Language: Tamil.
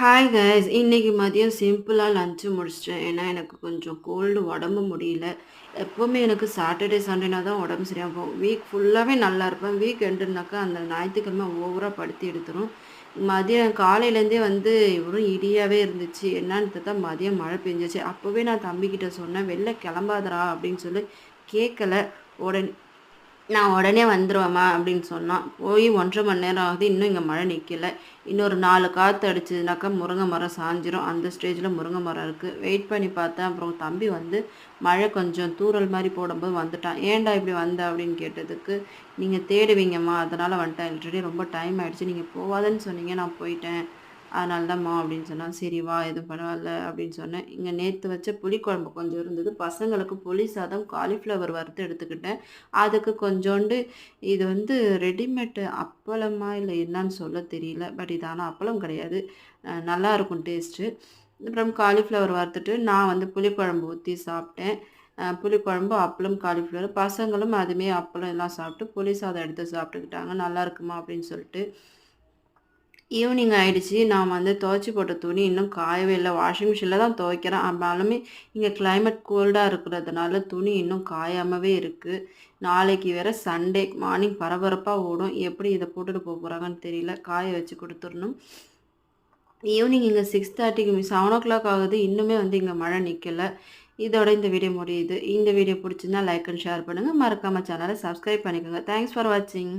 ஹாய் கைஸ் இன்னைக்கு மதியம் சிம்பிளாக லஞ்சு முடிச்சிட்டேன். ஏன்னா எனக்கு கொஞ்சம் கோல்டு உடம்பு முடியல. எப்போவுமே எனக்கு சாட்டர்டே சண்டேனா தான் உடம்பு சரியாக போகும். வீக் ஃபுல்லாகவே நல்லா இருப்பேன். வீக் எண்டுனாக்கா அந்த ஞாயிற்றுக்கிழமை ஓவராக படுத்தி எடுத்துரும். மதியம் காலையிலேருந்தே வந்து இவரும் இடியாகவே இருந்துச்சு. என்னன்னு தான் மதியம் மழை பெஞ்சிச்சு. அப்போவே நான் தம்பிக்கிட்ட சொன்னேன் வெளில கிளம்பாதரா அப்படின்னு சொல்லி கேட்கல. உடனே நான் உடனே வந்துடுவேம்மா அப்படின்னு சொன்னான். போய் ஒன்றரை மணி நேரம் ஆகுது இன்னும் இங்கே மழை நிற்கல இன்னொரு நாலு காற்று அடிச்சதுனாக்கா முருங்கை மரம் சாஞ்சிரும். அந்த ஸ்டேஜில் முருங்கை மரம் இருக்குது வெயிட் பண்ணி பார்த்தேன். அப்புறம் தம்பி வந்து மழை கொஞ்சம் தூறல் மாதிரி போடும்போது வந்துட்டான். ஏன்டா இப்படி வந்த? அப்படின்னு கேட்டதுக்கு நீங்கள் தேடுவீங்கம்மா. அதனால் வந்துட்டேன். ஆல்ரெடி ரொம்ப டைம் ஆகிடுச்சு நீங்கள் போவாதுன்னு சொன்னீங்க. நான் போயிட்டேன். அதனால தான்மா அப்படின்னு சொன்னால் சரி வா எதுவும் பரவாயில்ல அப்படின்னு சொன்னேன். இங்கே நேற்று வச்ச புளிக்குழம்பு கொஞ்சம் இருந்தது. பசங்களுக்கு புளி சாதம் காலிஃப்ளவர் வறுத்து எடுத்துக்கிட்டேன். அதுக்கு கொஞ்சோண்டு இது வந்து ரெடிமேட் அப்பளமா இல்லை என்னன்னு சொல்ல தெரியல. பட் இது ஆனால் அப்பளம் கிடையாது. நல்லா இருக்கும் டேஸ்ட்டு. அப்புறம் காலிஃப்ளவர் வறுத்துட்டு நான் வந்து புளிக்குழம்பு ஊற்றி சாப்பிட்டேன். புளிக்குழம்பு அப்பளம் காலிஃப்ளவர் பசங்களும் அதுமே அப்பளம் எல்லாம் சாப்பிட்டு புளி சாதம் எடுத்து சாப்பிட்டுக்கிட்டாங்க. நல்லா இருக்குமா அப்படின்னு சொல்லிட்டு. ஈவினிங் ஆகிடுச்சி நான் வந்து துவைச்சி போட்ட துணி இன்னும் காயவே இல்லை. வாஷிங் மிஷினில் தான் துவைக்கிறேன். ஆனாலுமே இங்கே கிளைமேட் கோல்டாக இருக்கிறதுனால துணி இன்னும் காயாமவே இருக்குது நாளைக்கு வேறு சண்டே மார்னிங் பரபரப்பாக ஓடும். எப்படி இதை போட்டுட்டு போக போகிறாங்கன்னு தெரியல. காய வச்சு கொடுத்துடணும். ஈவினிங் இங்கே சிக்ஸ் தேர்ட்டிக்கு செவன் ஓ கிளாக் ஆகுது. இன்னுமே வந்து இங்கே மழை நிற்கலை இதோட இந்த வீடியோ முடியுது. இந்த வீடியோ பிடிச்சிருந்தா லைக் அண்ட் ஷேர் பண்ணுங்கள் மறக்காமல் சேனலை சப்ஸ்கிரைப் பண்ணிக்கோங்க. தேங்க்ஸ் ஃபார் வாட்சிங்